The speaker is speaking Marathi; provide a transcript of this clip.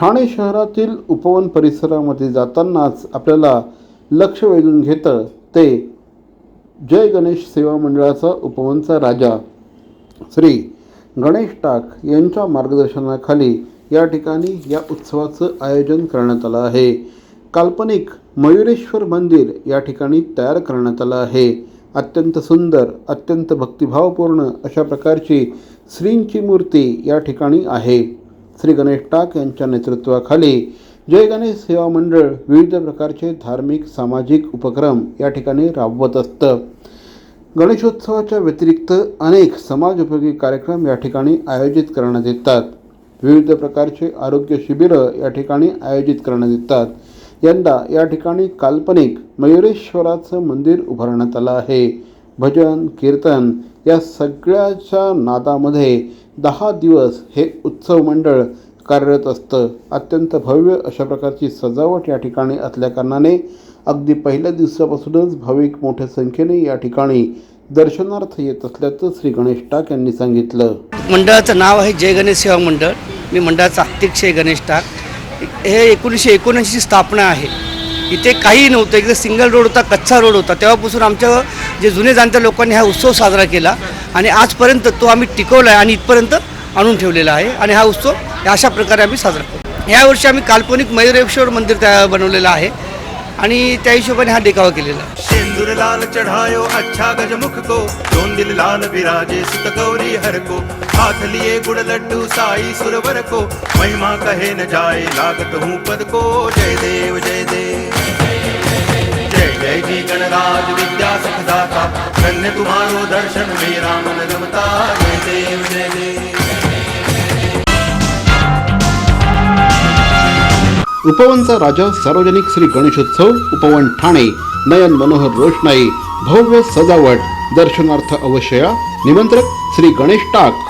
ठाणे शहरातील उपवन परिसरामध्ये जातानाच आपल्याला लक्ष वेधून घेतं ते जय गणेश सेवा मंडळाचा उपवनचा राजा श्री गणेश टाक यांच्या मार्गदर्शनाखाली या ठिकाणी या उत्सवाचं आयोजन करण्यात आलं आहे. काल्पनिक मयुरेश्वर मंदिर या ठिकाणी तयार करण्यात आलं आहे. अत्यंत सुंदर अत्यंत भक्तिभावपूर्ण अशा प्रकारची श्रींची मूर्ती या ठिकाणी आहे. श्री गणेश टाक यांच्या नेतृत्वाखाली जय गणेश सेवा मंडळ विविध प्रकारचे धार्मिक सामाजिक उपक्रम या ठिकाणी राबवत असतं. गणेशोत्सवाच्या व्यतिरिक्त अनेक समाजोपयोगी कार्यक्रम या ठिकाणी आयोजित करण्यात येतात. विविध प्रकारचे आरोग्य शिबिरं या ठिकाणी आयोजित करण्यात येतात. यंदा या ठिकाणी काल्पनिक मयुरेश्वराचं मंदिर उभारण्यात आलं आहे. भजन कीर्तन या सगळ्याच्या नादामध्ये दहा दिवस हे उत्सव मंडळ कार्यरत असतं. अत्यंत भव्य अशा प्रकारची सजावट या ठिकाणी असल्याकारणाने अगदी पहिल्या दिवसापासूनच भाविक मोठ्या संख्येने या ठिकाणी दर्शनार्थ येत असल्याचं श्री गणेश टाक यांनी सांगितलं. मंडळाचं नाव आहे जय गणेश सेवा मंडळ. मी मंडळाचा अध्यक्ष आहे गणेश टाक. हे एकोणीसशे एकोणऐंशीची स्थापना आहे. इथे काही नव्हतं. एकदा सिंगल रोड होता कच्चा रोड होता. तेव्हापासून आमच्या जे जुने जाणत्या लोकांनी हा उत्सव साजरा केला आणि आजपर्यंत तो आम्ही टिकवला आहे आणि इथपर्यंत आणून ठेवलेला आहे आणि हा उत्सव अशा प्रकारे आम्ही साजरा करतो. यावर्षी आम्ही काल्पनिक मयुरेश्वर मंदिर त्या बनवलेलं आहे आणि त्या हिशोबाने हा देखावा केलेला सिंदूर लाल चढ़ायो अच्छा गजमुख को दोन दिल लाल विराजे सुत गौरी हर को हाथ लिए गुड़ लड्डू साई सुरवर को महिमा कहे न जाए लागत हूँ पद को जय देव जय देव। राज विद्या सुख दाता धन्य तुम्हारो दर्शन मेरा मन रमता जय देव जय देव। उपवनचा राजा सार्वजनिक श्री गणेशोत्सव उपवन ठाणे नयन मनोहर रोषणाई भव्य सजावट दर्शनार्थ अवश्य निमंत्रक श्री गणेश टाक।